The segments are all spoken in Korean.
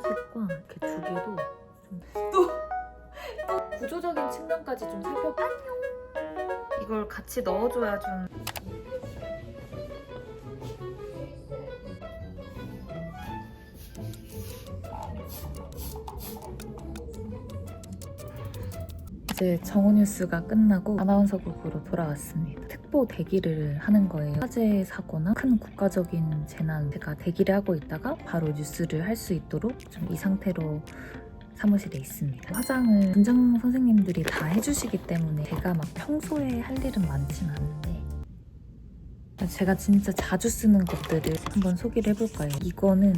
색과 이렇게 두 개도 좀 구조적인 측면까지 좀 살펴. 안녕. 이걸 같이 넣어줘야 좀. 이제 정오뉴스가 끝나고 아나운서국으로 돌아왔습니다. 특보 대기를 하는 거예요. 화재 사고나 큰 국가적인 재난 제가 대기를 하고 있다가 바로 뉴스를 할 수 있도록 좀 이 상태로 사무실에 있습니다. 화장을 분장 선생님들이 다 해주시기 때문에 제가 막 평소에 할 일은 많진 않은데 제가 진짜 자주 쓰는 것들을 한번 소개를 해볼까요? 이거는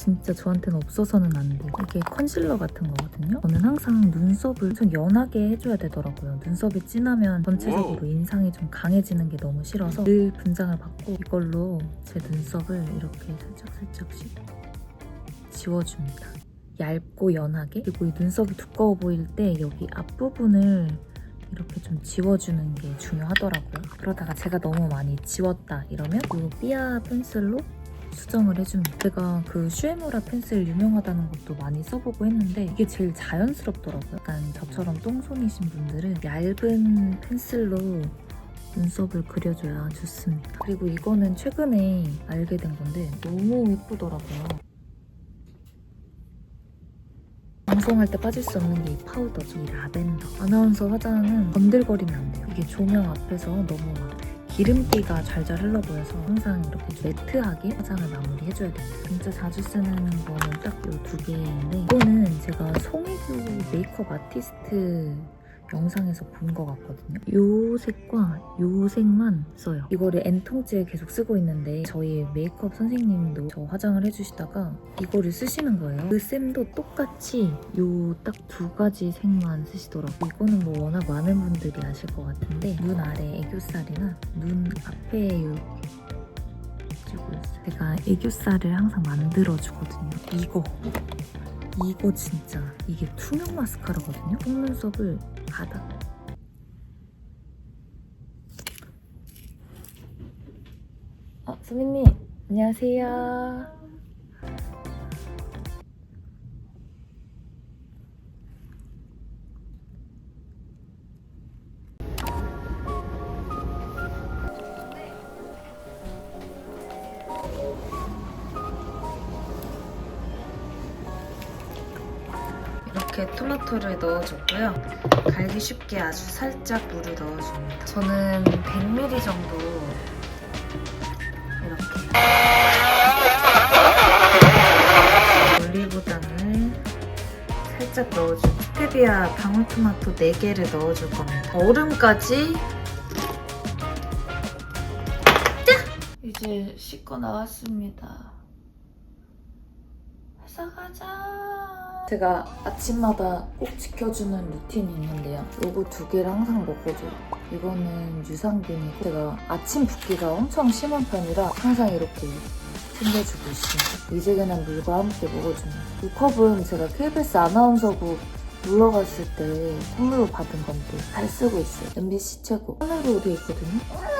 진짜 저한테는 없어서는 안 돼요. 이게 컨실러 같은 거거든요. 저는 항상 눈썹을 좀 연하게 해줘야 되더라고요. 눈썹이 진하면 전체적으로 인상이 좀 강해지는 게 너무 싫어서 늘 분장을 받고 이걸로 제 눈썹을 이렇게 살짝살짝씩 지워줍니다. 얇고 연하게 그리고 이 눈썹이 두꺼워 보일 때 여기 앞부분을 이렇게 좀 지워주는 게 중요하더라고요. 그러다가 제가 너무 많이 지웠다 이러면 이 삐아 펜슬로 수정을 해줍니다. 제가 그 슈에무라 펜슬 유명하다는 것도 많이 써보고 했는데 이게 제일 자연스럽더라고요. 약간 저처럼 똥손이신 분들은 얇은 펜슬로 눈썹을 그려줘야 좋습니다. 그리고 이거는 최근에 알게 된 건데 너무 예쁘더라고요. 방송할 때 빠질 수 없는 게 이 파우더죠. 이 라벤더. 아나운서 화장은 건들거리면 안 돼요. 이게 조명 앞에서 너무 막 기름기가 잘잘 흘러 보여서 항상 이렇게 좀 매트하게 화장을 마무리해줘야 돼요. 진짜 자주 쓰는 거는 딱이두 개인데 이거는 제가 송혜교 메이크업 아티스트 영상에서 본 것 같거든요. 이 색과 이 색만 써요. 이거를 N통째에 계속 쓰고 있는데 저희 메이크업 선생님도 저 화장을 해주시다가 이거를 쓰시는 거예요. 그 쌤도 똑같이 이딱두 가지 색만 쓰시더라고요. 이거는 뭐 워낙 많은 분들이 아실 것 같은데 눈 아래 애교살이나 눈 앞에 이렇게. 제가 애교살을 항상 만들어주거든요. 이거 이거 진짜 이게 투명 마스카라거든요. 속눈썹을 바닥 아 선배님 안녕하세요. 이렇게 토마토를 넣어줬고요. 갈기 쉽게 아주 살짝 물을 넣어줍니다. 저는 100ml 정도 이렇게 올리고당을 살짝 넣어주고 스테비아 방울토마토 4개를 넣어줄 겁니다. 얼음까지 짜! 이제 씻고 나왔습니다. 회사 가자. 제가 아침마다 꼭 지켜주는 루틴이 있는데요. 요거 두 개를 항상 먹어줘요. 이거는 유산균이고 제가 아침 붓기가 엄청 심한 편이라 항상 이렇게 챙겨주고 있습니다. 미지근한 물과 함께 먹어줍니다. 이 컵은 제가 KBS 아나운서국 놀러 갔을 때 선물로 받은 건데 잘 쓰고 있어요. MBC 최고. 하늘로 돼 있거든요.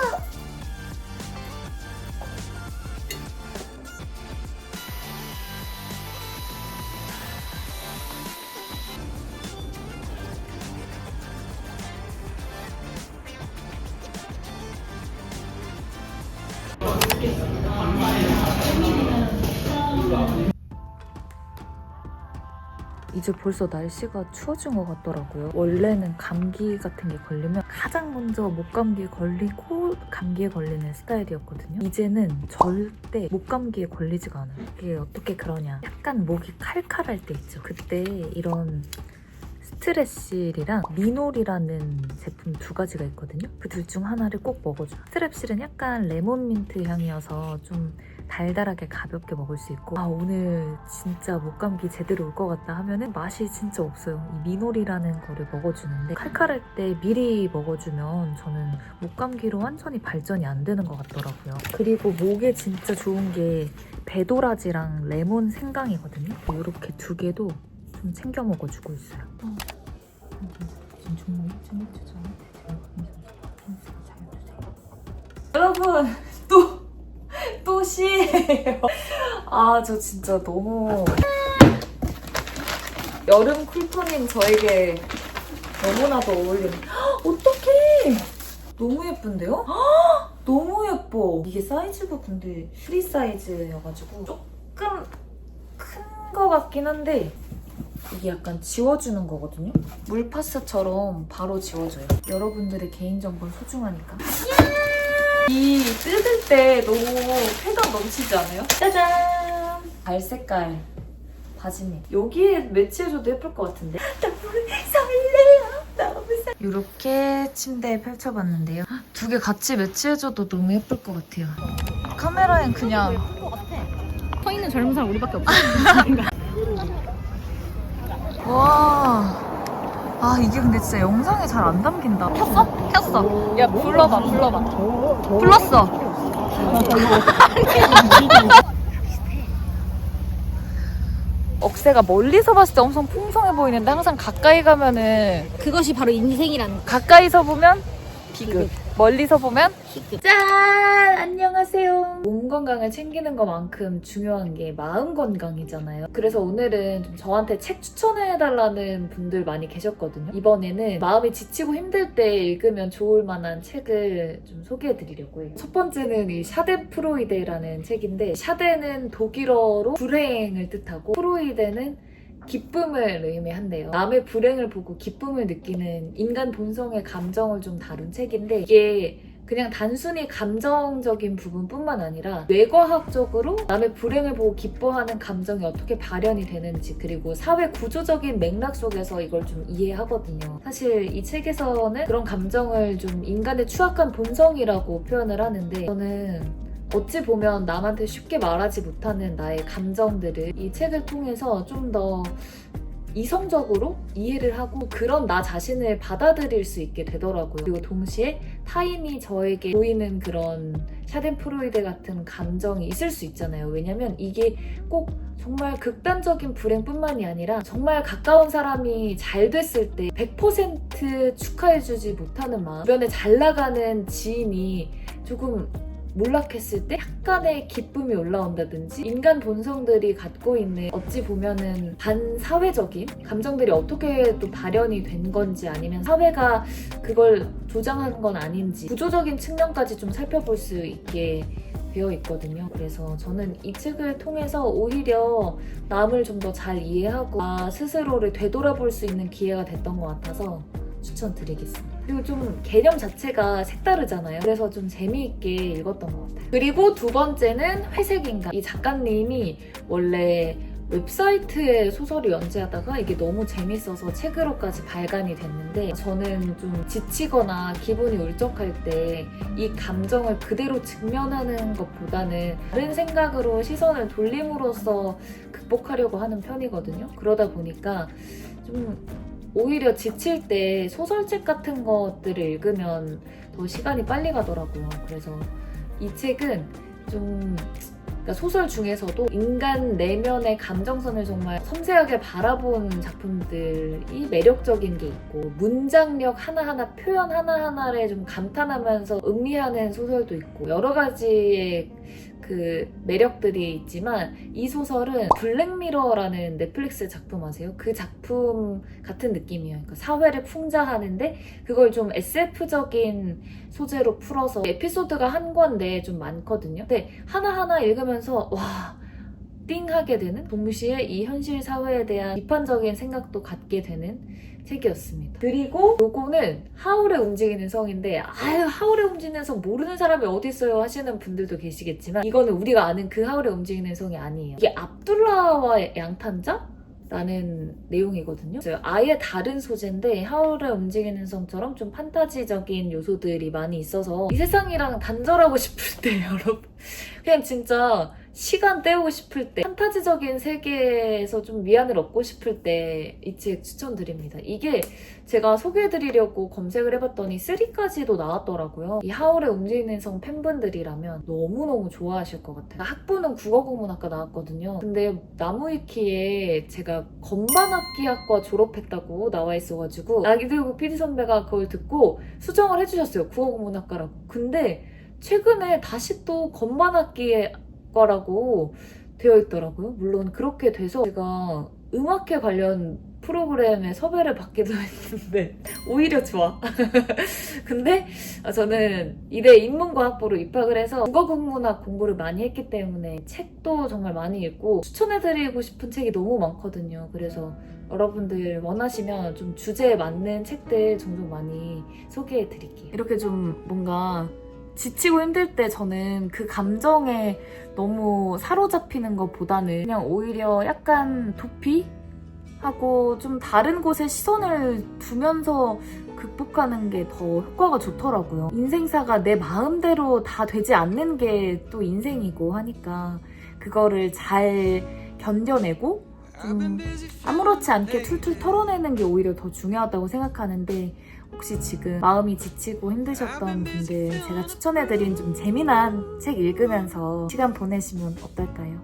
이제 벌써 날씨가 추워진 것 같더라고요. 원래는 감기 같은 게 걸리면 가장 먼저 목감기에 걸리고 감기에 걸리는 스타일이었거든요. 이제는 절대 목감기에 걸리지가 않아요. 이게 어떻게 그러냐. 약간 목이 칼칼할 때 있죠. 그때 이런 스트랩실이랑 미놀이라는 제품 두 가지가 있거든요. 그 둘 중 하나를 꼭 먹어줘요. 스트랩실은 약간 레몬민트 향이어서 좀 달달하게 가볍게 먹을 수 있고 아 오늘 진짜 목감기 제대로 올 것 같다 하면은 맛이 진짜 없어요. 이 미놀이라는 거를 먹어주는데 칼칼할 때 미리 먹어주면 저는 목감기로 완전히 발전이 안 되는 것 같더라고요. 그리고 목에 진짜 좋은 게 배도라지랑 레몬 생강이거든요. 이렇게 두 개도 좀 챙겨 먹어주고 있어요. 어. 지금 정말 1.1초 전에 여러분 또 또 시예요. 아 저 진짜 너무 여름 쿨톤인 저에게 너무나도 어울리는. 헉, 어떡해! 너무 예쁜데요? 헉, 너무 예뻐. 이게 사이즈가 근데 프리 사이즈여가지고 조금 큰 거 같긴 한데 이게 약간 지워주는 거거든요. 물파스처럼 바로 지워져요. 여러분들의 개인정보는 소중하니까. 이 뜯을 때 너무 쾌감 넘치지 않아요? 짜잔! 갈색깔 바지입니다. 여기에 매치해줘도 예쁠 것 같은데? 너무 설레요. 너무 설레요. 이렇게 침대에 펼쳐봤는데요. 두 개 같이 매치해줘도 너무 예쁠 것 같아요. 카메라엔 그냥 서 있는 젊은 사람 우리밖에 없어. 와. 아 이게 근데 진짜 영상에 잘 안 담긴다. 켰어? 켰어. 야 불러봐 불러봐. 불렀어. 억새가 멀리서 봤을 때 엄청 풍성해 보이는데 항상 가까이 가면은 그것이 바로 인생이란 가까이서 보면 비극. 멀리서 보면 짠! 안녕하세요. 몸 건강을 챙기는 것만큼 중요한 게 마음 건강이잖아요. 그래서 오늘은 좀 저한테 책 추천해달라는 분들 많이 계셨거든요. 이번에는 마음이 지치고 힘들 때 읽으면 좋을 만한 책을 좀 소개해드리려고 해요. 첫 번째는 이 샤덴 프로이데라는 책인데 샤덴은 독일어로 불행을 뜻하고 프로이데는 기쁨을 의미한대요. 남의 불행을 보고 기쁨을 느끼는 인간 본성의 감정을 좀 다룬 책인데 이게 그냥 단순히 감정적인 부분뿐만 아니라 뇌과학적으로 남의 불행을 보고 기뻐하는 감정이 어떻게 발현이 되는지 그리고 사회 구조적인 맥락 속에서 이걸 좀 이해하거든요. 사실 이 책에서는 그런 감정을 좀 인간의 추악한 본성이라고 표현을 하는데 저는 어찌 보면 남한테 쉽게 말하지 못하는 나의 감정들을 이 책을 통해서 좀 더 이성적으로 이해를 하고 그런 나 자신을 받아들일 수 있게 되더라고요. 그리고 동시에 타인이 저에게 보이는 그런 샤덴프로이드 같은 감정이 있을 수 있잖아요. 왜냐면 이게 꼭 정말 극단적인 불행뿐만이 아니라 정말 가까운 사람이 잘 됐을 때 100% 축하해주지 못하는 마음 주변에 잘 나가는 지인이 조금 몰락했을 때 약간의 기쁨이 올라온다든지 인간 본성들이 갖고 있는 어찌 보면은 반사회적인 감정들이 어떻게 또 발현이 된 건지 아니면 사회가 그걸 조장한 건 아닌지 구조적인 측면까지 좀 살펴볼 수 있게 되어 있거든요. 그래서 저는 이 책을 통해서 오히려 남을 좀 더 잘 이해하고 나 스스로를 되돌아볼 수 있는 기회가 됐던 것 같아서 추천드리겠습니다. 그리고 좀 개념 자체가 색다르잖아요. 그래서 좀 재미있게 읽었던 것 같아요. 그리고 두 번째는 회색인간. 이 작가님이 원래 웹사이트에 소설을 연재하다가 이게 너무 재밌어서 책으로까지 발간이 됐는데 저는 좀 지치거나 기분이 울적할 때 이 감정을 그대로 직면하는 것보다는 다른 생각으로 시선을 돌림으로써 극복하려고 하는 편이거든요. 그러다 보니까 좀 오히려 지칠 때 소설책 같은 것들을 읽으면 더 시간이 빨리 가더라고요. 그래서 이 책은 좀 그러니까 소설 중에서도 인간 내면의 감정선을 정말 섬세하게 바라본 작품들이 매력적인 게 있고 문장력 하나하나 표현 하나하나를 좀 감탄하면서 음미하는 소설도 있고 여러 가지의 그 매력들이 있지만 이 소설은 블랙미러라는 넷플릭스 작품 아세요? 그 작품 같은 느낌이에요. 그러니까 사회를 풍자하는데 그걸 좀 SF적인 소재로 풀어서 에피소드가 한 권데 좀 많거든요. 근데 하나하나 읽으면 서 와, 띵 하게 되는 동시에 이 현실 사회에 대한 비판적인 생각도 갖게 되는 책이었습니다. 그리고 요거는 하울의 움직이는 성인데 아유 하울의 움직이는 성 모르는 사람이 어디 있어요 하시는 분들도 계시겠지만 이거는 우리가 아는 그 하울의 움직이는 성이 아니에요. 이게 압둘라와 양탄자? 라는 내용이거든요. 아예 다른 소재인데 하울의 움직이는 성처럼 좀 판타지적인 요소들이 많이 있어서 이 세상이랑 단절하고 싶을 때 여러분 그냥 진짜 시간 때우고 싶을 때 판타지적인 세계에서 좀 위안을 얻고 싶을 때 이 책 추천드립니다. 이게 제가 소개해드리려고 검색을 해봤더니 3까지도 나왔더라고요. 이 하울의 움직이는 성 팬분들이라면 너무너무 좋아하실 것 같아요. 학부는 국어국문학과 나왔거든요. 근데 나무위키에 제가 건반악기학과 졸업했다고 나와 있어가지고 나기들고 PD 선배가 그걸 듣고 수정을 해주셨어요. 국어국문학과라고. 근데 최근에 다시 또 건반악기에 과라고 되어 있더라고요. 물론 그렇게 돼서 제가 음악회 관련 프로그램에 섭외를 받기도 했는데 오히려 좋아. 근데 저는 이대 인문과학부로 입학을 해서 국어국문학 공부를 많이 했기 때문에 책도 정말 많이 읽고 추천해드리고 싶은 책이 너무 많거든요. 그래서 여러분들 원하시면 좀 주제에 맞는 책들 종종 많이 소개해드릴게요. 이렇게 좀 뭔가 지치고 힘들 때 저는 그 감정에 너무 사로잡히는 것보다는 그냥 오히려 약간 도피? 하고 좀 다른 곳에 시선을 두면서 극복하는 게 더 효과가 좋더라고요. 인생사가 내 마음대로 다 되지 않는 게 또 인생이고 하니까 그거를 잘 견뎌내고 좀 아무렇지 않게 툴툴 털어내는 게 오히려 더 중요하다고 생각하는데 혹시 지금 마음이 지치고 힘드셨던 분들 제가 추천해드린 좀 재미난 책 읽으면서 시간 보내시면 어떨까요?